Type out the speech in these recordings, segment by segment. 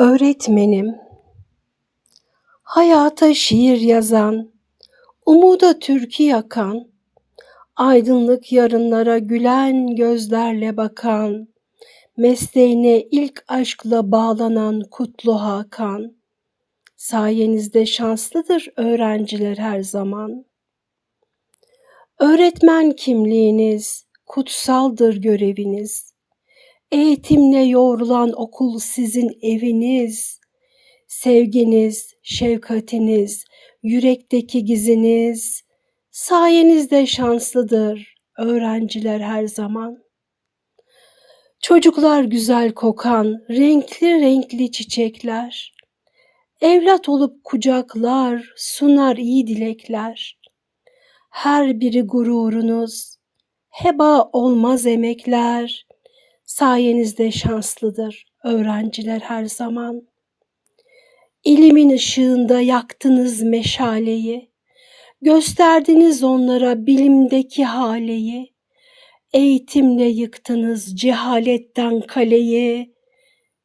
Öğretmenim, hayata şiir yazan, umuda türkü yakan, aydınlık yarınlara gülen gözlerle bakan, mesleğine ilk aşkla bağlanan Kutlu Hakan, sayenizde şanslıdır öğrenciler her zaman. Öğretmen kimliğiniz, kutsaldır göreviniz. Eğitimle yoğrulan okul sizin eviniz. Sevginiz, şefkatiniz, yürekteki giziniz. Sayenizde şanslıdır öğrenciler her zaman. Çocuklar güzel kokan, renkli renkli çiçekler. Evlat olup kucaklar, sunar iyi dilekler. Her biri gururunuz, heba olmaz emekler. Sayenizde şanslıdır öğrenciler her zaman. İlimin ışığında yaktınız meşaleyi. Gösterdiniz onlara bilimdeki haleyi. Eğitimle yıktınız cehaletten kaleyi.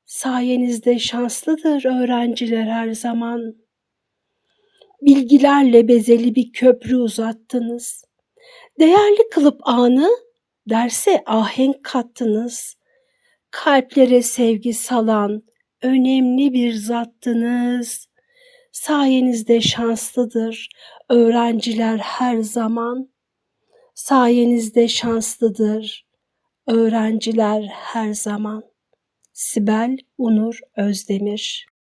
Sayenizde şanslıdır öğrenciler her zaman. Bilgilerle bezeli bir köprü uzattınız. Değerli kılıp anı derse ahenk kattınız. Kalplere sevgi salan önemli bir zattınız. Sayenizde şanslıdır öğrenciler her zaman. Sayenizde şanslıdır öğrenciler her zaman. Sibel Unur Özdemir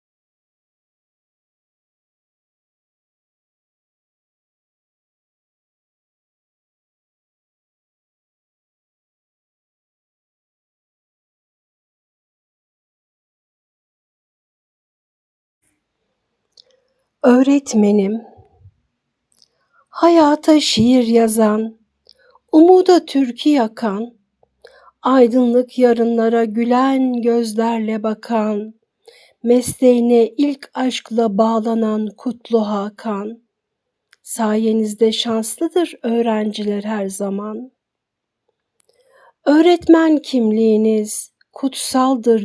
Öğretmenim, hayata şiir yazan, umuda türkü yakan, aydınlık yarınlara gülen gözlerle bakan, mesleğine ilk aşkla bağlanan Kutlu Hakan, sayenizde şanslıdır öğrenciler her zaman. Öğretmen kimliğiniz kutsaldır